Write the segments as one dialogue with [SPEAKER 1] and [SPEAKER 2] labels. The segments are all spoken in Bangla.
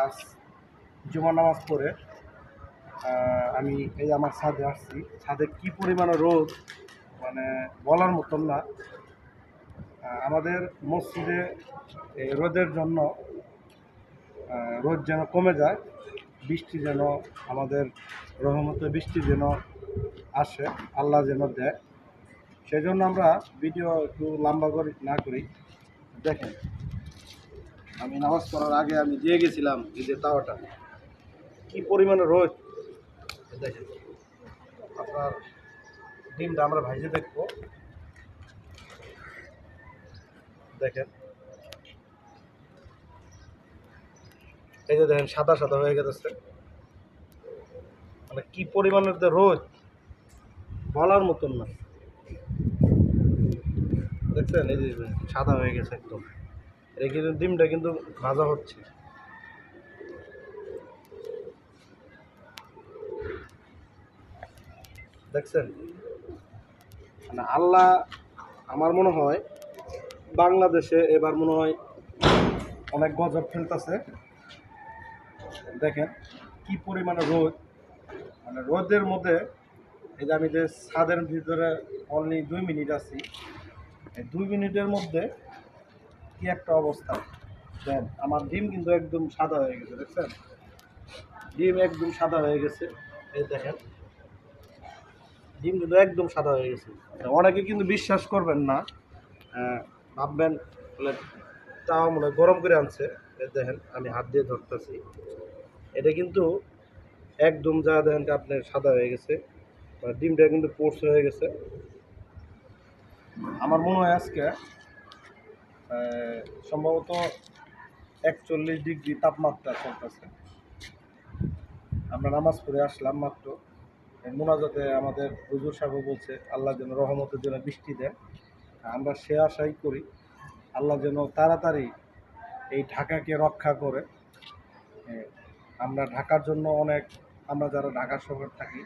[SPEAKER 1] আজ জুমার নামাজ পড়ে আমি এই আমার ছাদে আসছি। ছাদে কি পরিমাণে রোদ মানে বলার মতন না। আমাদের মসজিদে রোদের জন্য রোদ যেন কমে যায়, বৃষ্টি যেন, আমাদের রহমতে বৃষ্টি যেন আসে, আল্লাহ যেন দেয়। সেই জন্য আমরা ভিডিও একটু লম্বা করি, না করি, দেখেন। আমি নামাজ পড়ার আগে আমি দিয়ে গেছিলাম যে তাওয়াটা কি পরিমাণে রোদ? আপনার ডিমটা আমরা ভাইজে দেখব। দেখেন, এই যে দেখেন, সাদা সাদা হয়ে গেছে। মানে কি পরিমাণের রোদ, বলার মতন না। দেখছেন, এই যে সাদা হয়ে গেছে একদম। এটা ডিমটা কিন্তু ভাজা হচ্ছে। দেখছেন? মানে আল্লাহ আমার মনে হয় বাংলাদেশে এবার মনে হয় অনেক গজব ফেলতেছে। দেখেন কি পরিমাণে রোদ। মানে রোদের মধ্যে এই যে আমি যে ছাদের ভিতরে অনলি দুই মিনিট আছি, এই দুই মিনিটের মধ্যে কি একটা অবস্থা? দেন আমার ডিম কিন্তু একদম সাদা হয়ে গেছে দেখছেন? ডিম একদম সাদা হয়ে গেছে। এই দেখেন ডিম কিন্তু একদম সাদা হয়ে গেছে। অনেকে কিন্তু বিশ্বাস করবেন না আহ, ভাববেন বলে তাও মনে হয় গরম করে আনছে। দেখেন আমি হাত দিয়ে ধরতেছি। এটা কিন্তু একদম যা দেখেন আপনার সাদা হয়ে গেছে মানে ডিমটা কিন্তু পোর্স হয়ে গেছে। আমার মনে হয় আজকে সম্ভবত একচল্লিশ ডিগ্রি তাপমাত্রা চলতেছে। আমরা নামাজ পড়ে আসলাম মাত্র। মোনাজাতে আমাদের হুজুর সাহেব বলছে, আল্লাহ যেন রহমতের জন্য বৃষ্টি দেয় আমরা সে আশাই করি, আল্লাহ যেন তাড়াতাড়ি এই ঢাকাকে রক্ষা করে। আমরা ঢাকার জন্য অনেক, আমরা যারা ঢাকা শহর থাকি,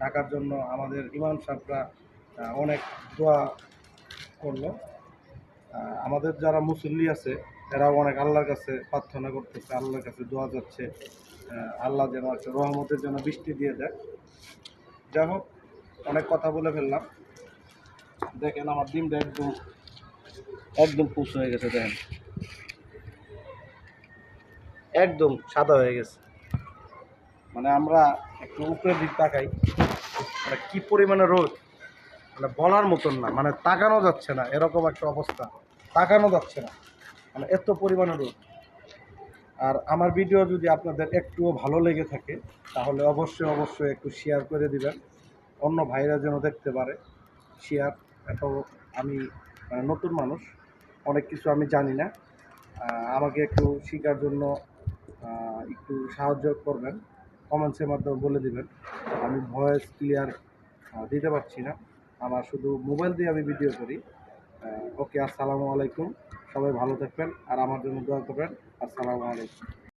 [SPEAKER 1] ঢাকার জন্য আমাদের ইমাম সাহেবরা অনেক দোয়া করল। আমাদের যারা মুসল্লি আছে, এরাও অনেক আল্লাহর কাছে প্রার্থনা করতেছে, আল্লাহর কাছে দোয়া যাচ্ছে আল্লাহ যেন একটা রহমতের জন্য বৃষ্টি দিয়ে দেয়। যাই হোক, অনেক কথা বলে ফেললাম। দেখেন আমার ডিমটা একদম একদম পুষ হয়ে গেছে, দেখেন। একদম সাদা হয়ে গেছে। মানে আমরা একটু উপরের দিক তাকাই মানে কি পরিমাণে রোদ মানে বলার মতন না মানে তাকানো যাচ্ছে না, এরকম একটা অবস্থা। তাকানো যাচ্ছে না। মানে এত পরিমাণে রোদ। আর আমার ভিডিও যদি আপনাদের একটুও ভালো লেগে থাকে, তাহলে অবশ্যই অবশ্যই একটু শেয়ার করে দিবেন। অন্য ভাইরা যেন দেখতে পারে। শেয়ার এত আমি মানে নতুন মানুষ, অনেক কিছু আমি জানি না। আমাকে একটু শেখার জন্য একটু সাহায্য করবেন। কমেন্টসের মাধ্যমে বলে দিবেন। আমি ভয়েস ক্লিয়ার দিতে পারছি না। আমার শুধু মোবাইল দিয়ে আমি ভিডিও করি। ওকে আসসালামু আলাইকুম। সবাই ভালো থাকবেন আর আমার জন্য দোয়া করবেন। আসসালামু আলাইকুম।